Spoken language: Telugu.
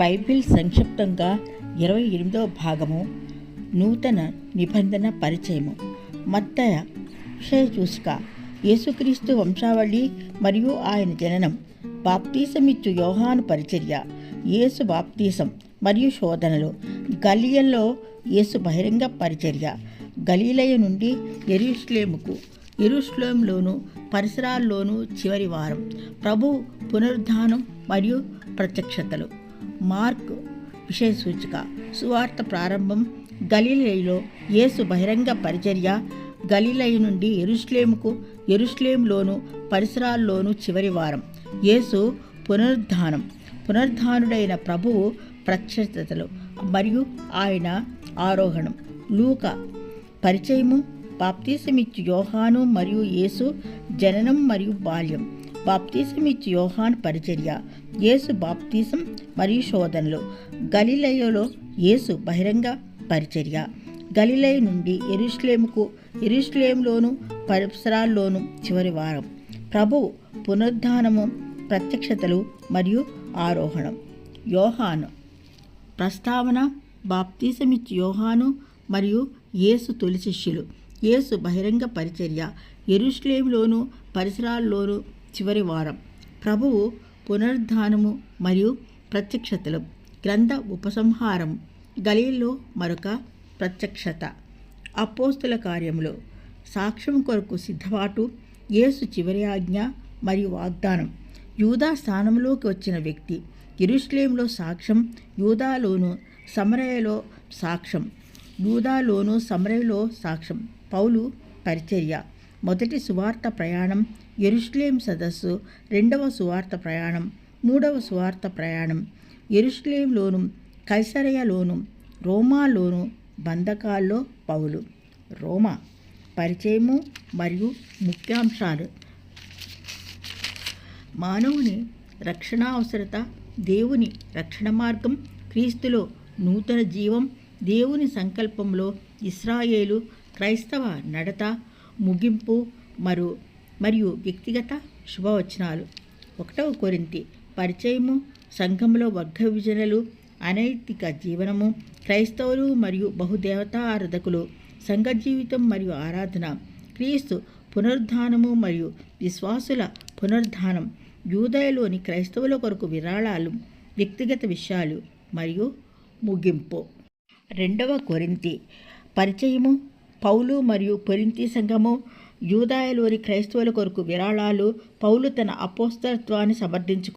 బైబిల్ సంక్షిప్తంగా ఇరవై ఎనిమిదవ భాగము నూతన నిబంధన పరిచయము. మత్తయ విషయ చూసుక యేసుక్రీస్తు వంశావళి మరియు ఆయన జననం బాప్తీసమిచ్చు యోహాను పరిచర్య యేసు బాప్తీసం మరియు శోధనలు. గలియల్లో యేసు బహిరంగ పరిచర్య. గలీలయ నుండి ఎరుస్లేముకు ఎరుస్లేంలోను పరిసరాల్లోనూ చివరి వారం. ప్రభు పునరుద్ధానం మరియు ప్రత్యక్షతలు. మార్క్ విషయ సూచిక. సువార్త ప్రారంభం. గలీలయలో యేసు బహిరంగ పరిచర్య. గలీలయ నుండి ఎరుస్లేముకు ఎరుస్లేంలోను పరిసరాల్లోనూ చివరి వారం. యేసు పునరుద్ధానం. పునరుద్ధానుడైన ప్రభువు ప్రత్యక్షతలు మరియు ఆయన ఆరోహణం. లూక పరిచయము. బాప్తీసమిచ్చు యోహాను మరియు యేసు జననం మరియు బాల్యం. బాప్తీసమిచ్చు యోహాన్ పరిచర్య యేసు బాప్తీసం మరియు శోధనలు. గలిలయలో యేసు బహిరంగ పరిచర్య. గలిలయ నుండి ఎరుస్లేముకు ఎరుస్లేంలోను పరిసరాల్లోను చివరి వారం. ప్రభు పునరుద్ధానము ప్రత్యక్షతలు మరియు ఆరోహణం. యోహాను ప్రస్తావన బాప్తీసమిచ్చి యోహాను మరియు యేసు తొలి శిష్యులు. యేసు బహిరంగ పరిచర్య. ఎరుస్లేంలోను పరిసరాల్లోనూ చివరి వారం. ప్రభువు పునరుద్ధానము మరియు ప్రత్యక్షతలు. గ్రంథ ఉపసంహారం. గలీల్లో మరొక ప్రత్యక్షత. అపోస్తుల కార్యంలో సాక్ష్యం కొరకు సిద్ధపాటు. యేసు చివరి ఆజ్ఞ మరియు వాగ్దానం. యూదా స్థానంలోకి వచ్చిన వ్యక్తి. ఇరుస్లేంలో సాక్ష్యం. యూదాలోను సమరయలో సాక్ష్యం. యూదాలోను సమరయలో సాక్ష్యం. పౌలు పరిచర్య. మొదటి సువార్త ప్రయాణం ఎరుష్లేం సదస్సు రెండవ సువార్త ప్రయాణం మూడవ సువార్త ప్రయాణం. ఎరుష్లేంలోను కైసరయలోను రోమాలోను బంధకాల్లో పౌలు. రోమా పరిచయము మరియు ముఖ్యాంశాలు. మానవుని రక్షణ అవసరత దేవుని రక్షణ మార్గం క్రీస్తులో నూతన జీవం దేవుని సంకల్పంలో ఇస్రాయేలు క్రైస్తవ నడత ముగింపు మరో మరియు వ్యక్తిగత శుభవచనాలు. ఒకటవ కొరింతి పరిచయము సంఘంలో వర్గ విభజనలు అనైతిక జీవనము క్రైస్తవులు మరియు బహుదేవతా ఆరాధకులు సంఘ జీవితం మరియు ఆరాధన క్రీస్తు పునరుద్ధానము మరియు విశ్వాసుల పునరుద్ధానం యూదయలోని క్రైస్తవుల కొరకు విరాళాలు వ్యక్తిగత విషయాలు మరియు ముగింపు. రెండవ కొరింతి పరిచయము పౌలు మరియు పొరింతి సంఘము యూదాయలోని క్రైస్తవుల కొరకు విరాళాలు పౌలు తన అపోస్తత్వాన్ని సమర్థించు